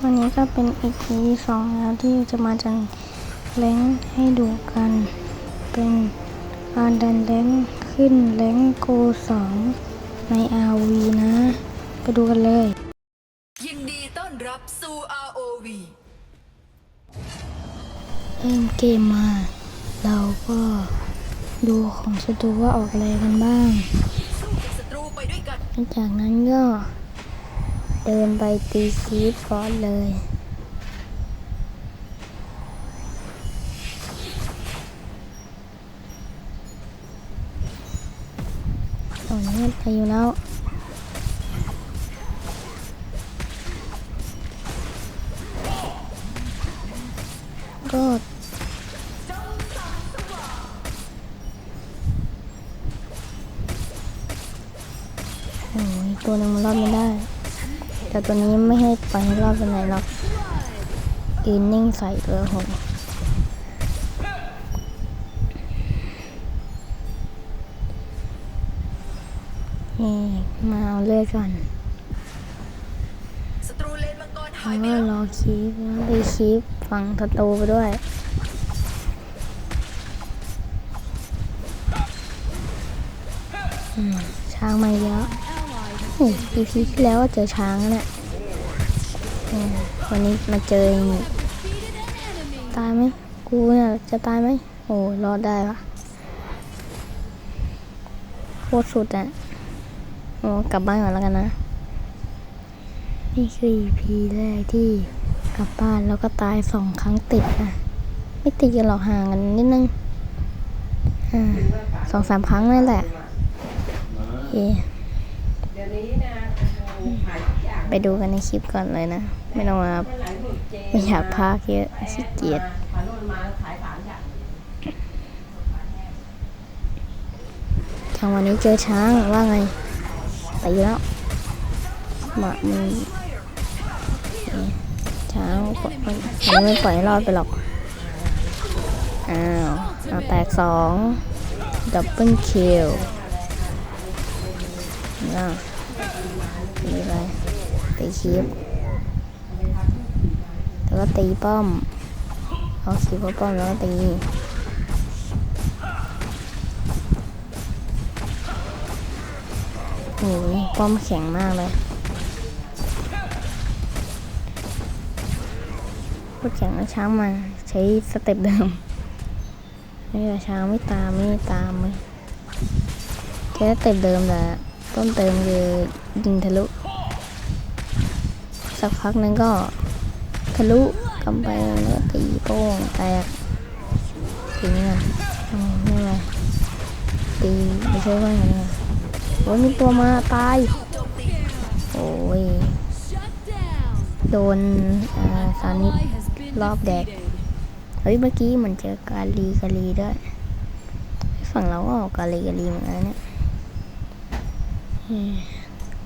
ตัวนี้ก็เป็นอีกทีสองแล้วที่จะมาจันแรงให้ดูกัน เป็นการดันแรงขึ้นแรงโกสองใน RV นะ ไปดูกันเลย ยินดีต้อนรับสู่ ROV เริ่มเกมมา เราก็ดูของศัตรูว่าออกอะไรกันบ้างหลังจากนั้นก็ เดินไปตีคีฟก่อนเลย ตอนนี้ไปอยู่แล้วก็โอ้ยตัวหนึงมันรอดไม่ได้ แต่ตัวนี้ไม่ให้ไปให้รอดไปไหนหรอกยืนนิ่งใส่เลยโหนี่มาเอาเลือดก่อนศัตรูเลนมังกรหาแล้วก็รอคีฟแล้วไปคีฟฝั่งศัตรูไปด้วยช้างมาเยอะ นี่ปีพีที่แล้วเจอช้างนี่ยอืมวันนี้มาเจอเองตายไหมกูเนี่ยจะตายไหมโอ้รอดได้ปะโคตรสุดอะโอ้กลับบ้านก่อนแล้วกันนะ นี่คือ EP แรกที่กลับบ้านแล้วก็ตายสองครั้งติดนะไม่ติดกันหรอกห่างกันนิดนึง อ่าสองสามครั้งนั่นแหละโอ ไปดูกันในคลิปก่อนเลยนะ ไม่ต้องมาไม่อยากพากเยอะขี้เกียจทางวันนี้เจอช้างว่าไงตีแล้วหมามึงช้างมันไม่ปล่อยรอดไปหรอก อ้าวเอาแตกสองดับเบิลคิวน่า ตีไปตีคลิปแล้วก็ตีป้อม เอาคลิปว่าป้อมแล้วก็ตีโอ้ยป้อมแข็งมากเลยพูดแข่งแล้วช้างมาใช้สเต็ปเดิมนี่แต่ช้างไม่ตามไม่ตามเลยแค่สเต็ปเดิมแต่ ต้นเติมคือยิงทะลุ สักพักนึงก็ทะลุกำไปแล้วตีโป้งแตกทีนี้กันอืมไม่เป็นไรตีไปช่วยเพื่อนกันเลยโอ้ยมีตัวมาตาย โอ้ย โดนอ่าซานิรอบแดก เฮ้ย เมื่อกี้เหมันเจอกาลีกาลีด้วย ฝั่งเราก็ออกกาลีกาลีเหมือนกันเนี่ย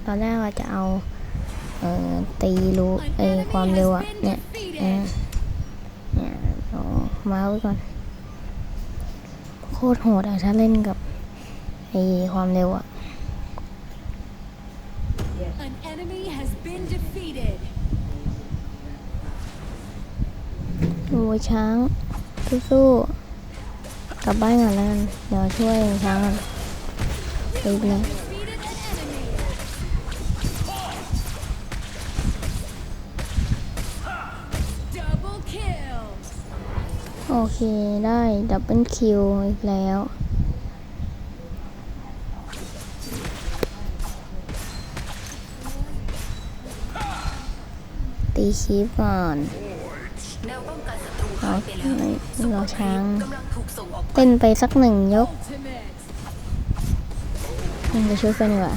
ตอนแรกว่าจะเอาเอ่อตีรู้ไอความเร็วอะเนี่ยเออเนี่ยเอามาไว้ก่อน โคตรโหดอะถ้าเล่นกับไอความเร็วอะ An enemy has been defeated. โอ้ยช้างสู้ๆกลับบ้านก่อนแล้วกันเดี๋ยวช่วยช้างก่อนตีไปเลย โอเคได้ดับเบิลคิวอีกแล้ว ตีคีฟก่อนแนวป้องกันศัตรูรอหายไปแล้วไม่รอช้าง เต้นไปสักหนึ่งยกมันจะช่วยเพื่อนดีกว่า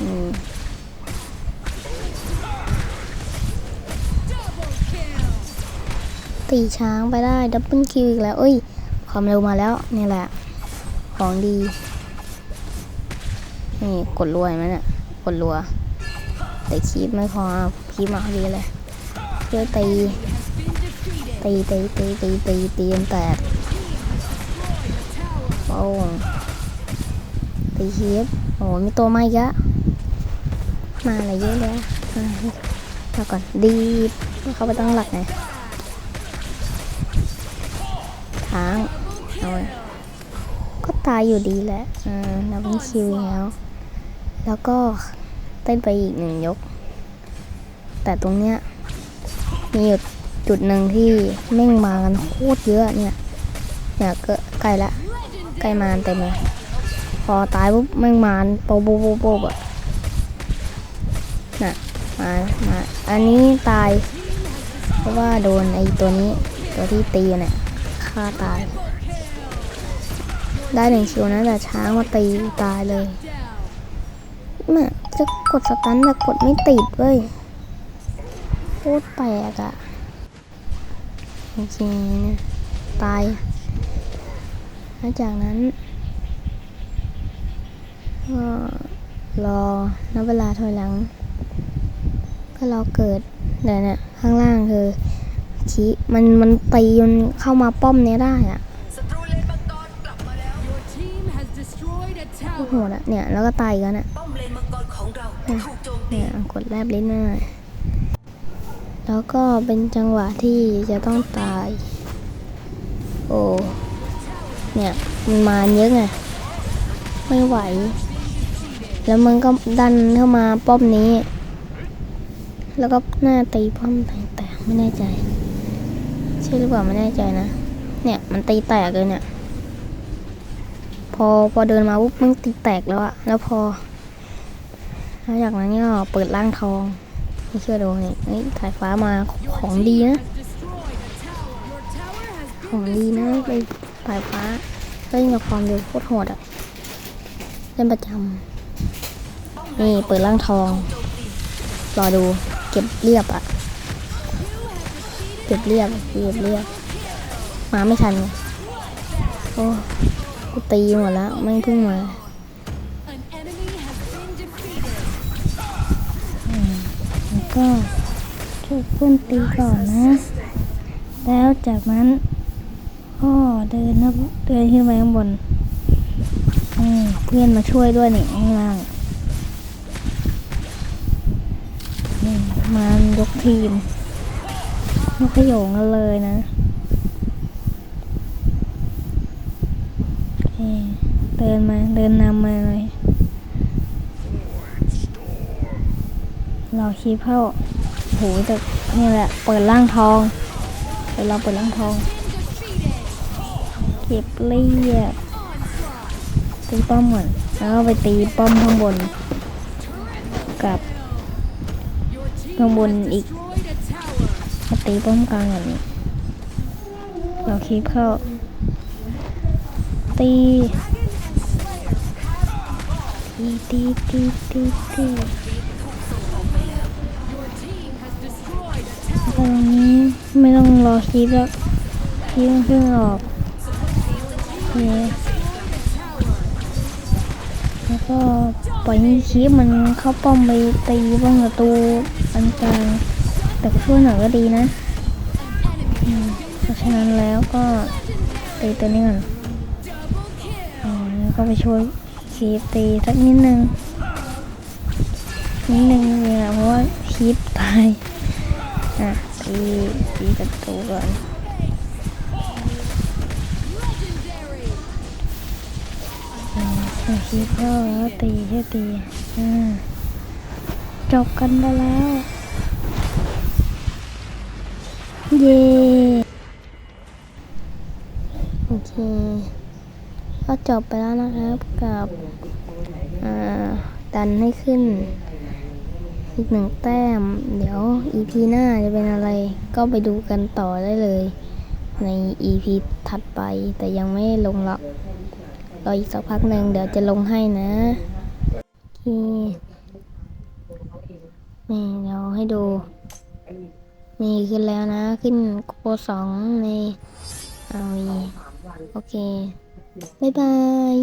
อืม ตีช้างไปได้ดับเบิลคิวอีกแล้วเอ้ย ความเร็วมาแล้วนี่แหละ ของดี นี่กดรัวเห็นไหมเนี่ยกดรัว แต่คีบไม่พอคีบมาดีเลยเพื่อตีตีตีตีตีตีตีนแตกโป้งตีตีคลิปโอ้มีตัวใหม่อีกอะมาอะไรเยอะเลยอะอะมาก่อนดีเข้าไปตั้งหลักไง ค้างเอาไว้ก็ตายอยู่ดีแหละอ่านับเป็นคิวอีกแล้ว แล้วก็เต้นไปอีกหนึ่งยก แต่ตรงเนี้ยมีอยู่จุดหนึ่งที่แม่งมากันโคตรเยอะเนี่ยเนี่ยก็ใกล้ละใกล้มาเต็มเลยพอตายปุ๊บแม่งมาโปะโปะโปะโปะอะน่ะมามาอันนี้ตาย เพราะว่าโดนไอ้ตัวนี้ตัวที่ตีเนี่ย ฆ่าตาย ได้หนึ่งคิวนะแต่ช้างมาตีตายเลยแม่จะกดสตันแต่กดไม่ติดเว้ยโคตรแปลกอะจริงๆเนี่ยตายแล้วจากนั้นก็รอนับเวลาถอยหลัง ก็รอเกิดเดี๋ยวเนี่ยข้างล่างคือ ชี้มันมันตีจนเข้ามาป้อมเนี้ยได้อะโอ้โห tower. อะเนี่ยแล้วก็ตายกแล้วเนี่ยป้อมเลนมังกรของเราถูกโจมตีเนี่ยกดแลบลิ้นหน่อยแล้วก็เป็นจังหวะที่จะต้องตาย โอ้ เนี่ยมันมาเยอะไง ไม่ไหว แล้วมันก็ดันเข้ามาป้อมนี้ แล้วก็หน้าตีป้อมแตกๆไม่แน่ใจ ช่หรือเปล่าไม่แน่ใจนะ เนี่ยมันตีแตกเลยเนี่ย พอพอเดินมาปุ๊บมันตีแตกแล้วอะแล้วพอ แล้วจากนั้นก็เปิดร่างทองไม่เชื่อดูนี่เฮ้ยสายฟ้ามาของดีนะ ของดีนะไปสายฟ้าเล่นกับความเร็วโคตรโหดอะเล่นประจำนี่เปิดร่างทอง รอดูเก็บเรียบอะ เก็บเรียบเก็บเรียบมาไม่ทันไงโอ้กูตีหมดแล้วแม่เพิ่งมาแล้วก็ช่วยเพื่อนตีก่อนนะ แล้วจากนั้นก็เดินนะเดินขึ้นไปข้างบนเพื่อนมาช่วยด้วยนี่ข้างล่างนี่มายกทีม ยกขยงกันเลยนะเดินมา เดินนำมาเลยรอคีเข้าโหแต่นี่แหละ เปิดร่างทองเดี๋ยวเราเปิดร่างทอง เก็บเรียบตีป้อมก่อนแล้วไปตีป้อมข้างบน กับ Your team Không buồn has ý. destroyed a tower. มาตีป้อมกลางแบบนี้ เราคีบเข้า ตีตีตีตีตีตี Your team has destroyed a แล้ว tower. ก็ตรงนี้ไม่ต้องรอคีบแล้วคีบเพิ่งออกโอเคแล้วก็ปล่อยให้คีบมันเข้าป้อมไปตีป้องประตูอันกลาง แต่ก็ช่วยหน่อยก็ดีนะเพราะฉะนั้นแล้วก็ตีตัวนี้ก่อน Double kill. อืมแล้วก็ไปช่วยคีบตีสักนิดนึง นิดนึงเลยนะเพราะว่าคีบตาย อะตีตีประตูก่อนคีบเข้าแล้วตีแค่ตีอ่าจบกันไปแล้ว เย้โอเคก็จบไปแล้วนะครับกับดันให้ขึ้น อีกหนึ่งแต้ม เดี๋ยว EP หน้าจะเป็นอะไรก็ไปดูกันต่อได้เลย ใน EP ถัดไปแต่ยังไม่ลงหรอกรออีกสักพักหนึ่งเดี๋ยวจะลงให้นะโอเคนี่เดี๋ยวให้ดู นี่ขึ้นแล้วนะ ขึ้นโกสองในเอาวีโอเค บ๊ายบาย